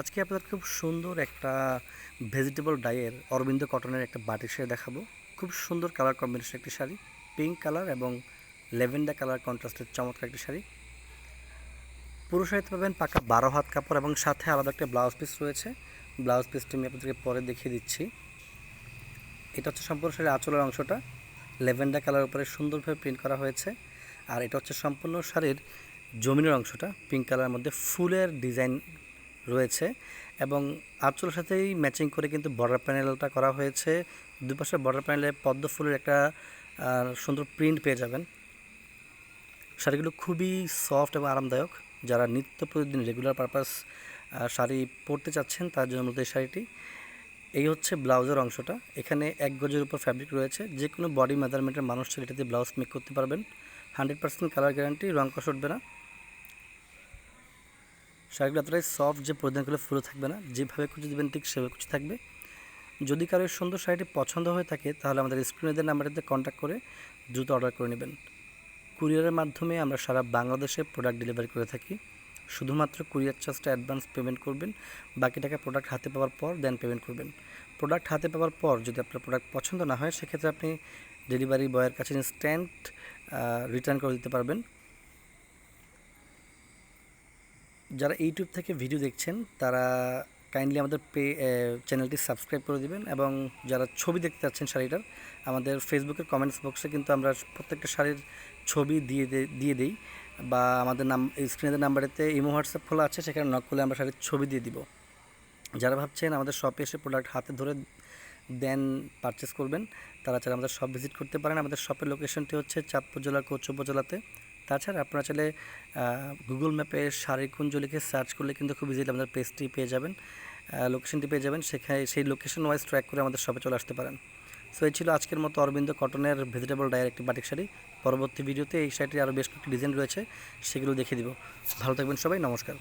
আজকে আপনাদের খুব সুন্দর একটা ভেজিটেবল ডাইয়ের অরবিন্দ কটনের একটা বাটিক শাড়ি দেখাবো। খুব সুন্দর কালার কম্বিনেশন একটি শাড়ি পিঙ্ক কালার এবং লেভেন্ডার কালার কন্ট্রাস্টের চমৎকার একটি শাড়ি। পুরো শাড়িতে পাবেন পাকা বারো হাত কাপড় এবং সাথে আলাদা একটা ব্লাউজ পিস রয়েছে। ব্লাউজ পিসটি আমি আপনাদেরকে পরে দেখিয়ে দিচ্ছি। এটা হচ্ছে সম্পূর্ণ শাড়ির আঁচলের অংশটা। লেভেন্ডার কালার উপরে সুন্দরভাবে প্রিন্ট করা হয়েছে। আর এটা হচ্ছে সম্পূর্ণ শাড়ির জমিনের অংশটা। পিঙ্ক কালারের মধ্যে ফুলের ডিজাইন রয়েছে এবং আঁচলের সাথেই ম্যাচিং করে কিন্তু বর্ডার প্যানেলটা করা হয়েছে। দুপাশে বর্ডার প্যানেলে পদ্ম ফুলের একটা সুন্দর প্রিন্ট পেয়ে যাবেন। শাড়িগুলো খুবই সফট এবং আরামদায়ক। যারা নিত্য প্রতিদিন রেগুলার পারপাস শাড়ি পরতে চাচ্ছেন, তার জন্য মূলত এই শাড়িটি। এই হচ্ছে ব্লাউজের অংশটা। এখানে এক গজের উপর ফ্যাব্রিক রয়েছে। যে কোনো বডি মেজারমেন্টের মানুষ চাইলে এটাতে ব্লাউজ মেক করতে পারবেন। হান্ড্রেড পার্সেন্ট কালার গ্যারান্টি রং কষ উঠবে না। শাড়িগুলো এতটাই সফট যে পরিধান করলে ফুলে থাকবে না, যেভাবে কুচি দেবেন ঠিক সেভাবে কুচি থাকবে। যদি কারও এই সুন্দর শাড়িটি পছন্দ হয়ে থাকে, তাহলে আমাদের স্ক্রিনেদের নাম্বারেতে কন্ট্যাক্ট করে দ্রুত অর্ডার করে নেবেন। কুরিয়ারের মাধ্যমে আমরা সারা বাংলাদেশে প্রোডাক্ট ডেলিভারি করে থাকি। শুধুমাত্র কুরিয়ার চার্জটা অ্যাডভান্স পেমেন্ট করবেন, বাকি টাকা প্রোডাক্ট হাতে পাওয়ার পর দেন পেমেন্ট করবেন। প্রোডাক্ট হাতে পাওয়ার পর যদি আপনার প্রোডাক্ট পছন্দ না হয়, সেক্ষেত্রে আপনি ডেলিভারি বয়ের কাছে ইনস্ট্যান্ট রিটার্ন করে দিতে পারবেন। যারা ইউটিউব থেকে ভিডিও দেখছেন, তারা কাইন্ডলি আমাদের পে চ্যানেলটি সাবস্ক্রাইব করে দিবেন এবং যারা ছবি দেখতে চাচ্ছেন শাড়িটার, আমাদের ফেসবুকের কমেন্টস বক্সে কিন্তু আমরা প্রত্যেকটা শাড়ির ছবি দিয়ে দিয়ে দিই বা আমাদের নাম স্ক্রিনের নাম্বারেতে ইমো হোয়াটসঅ্যাপ খোলা আছে, সেখানে নক করলে আমরা শাড়ির ছবি দিয়ে দিব। যারা ভাবছেন আমাদের শপে এসে প্রোডাক্ট হাতে ধরে দেন পারচেস করবেন, তারা চাইলে আমাদের শপ ভিজিট করতে পারেন। আমাদের শপের লোকেশনটি হচ্ছে চাঁদপুর জেলার কোচ উপজেলাতে। তাছাড়া আপনারা চাইলে গুগল ম্যাপে শাড়িকুঞ্জ লিখে সার্চ করলে কিন্তু খুব ইজিলি আপনার পেজটি পেয়ে যাবেন। লোকেশনটি পেয়ে যাবেন, সেখানে, সেই লোকেশন ওয়াইজ ট্র্যাক করে আমাদের শপে চলে আসতে পারেন। সো এই ছিল আজকের মতো অরবিন্দ কটনের ভেজিটেবল ডায়ের একটি বাটিক শাড়ি। পরবর্তী ভিডিওতে এই শাড়িটির আরও বেশ কয়েকটি ডিজাইন রয়েছে, সেগুলো দেখিয়ে দিব। ভালো থাকবেন সবাই, নমস্কার।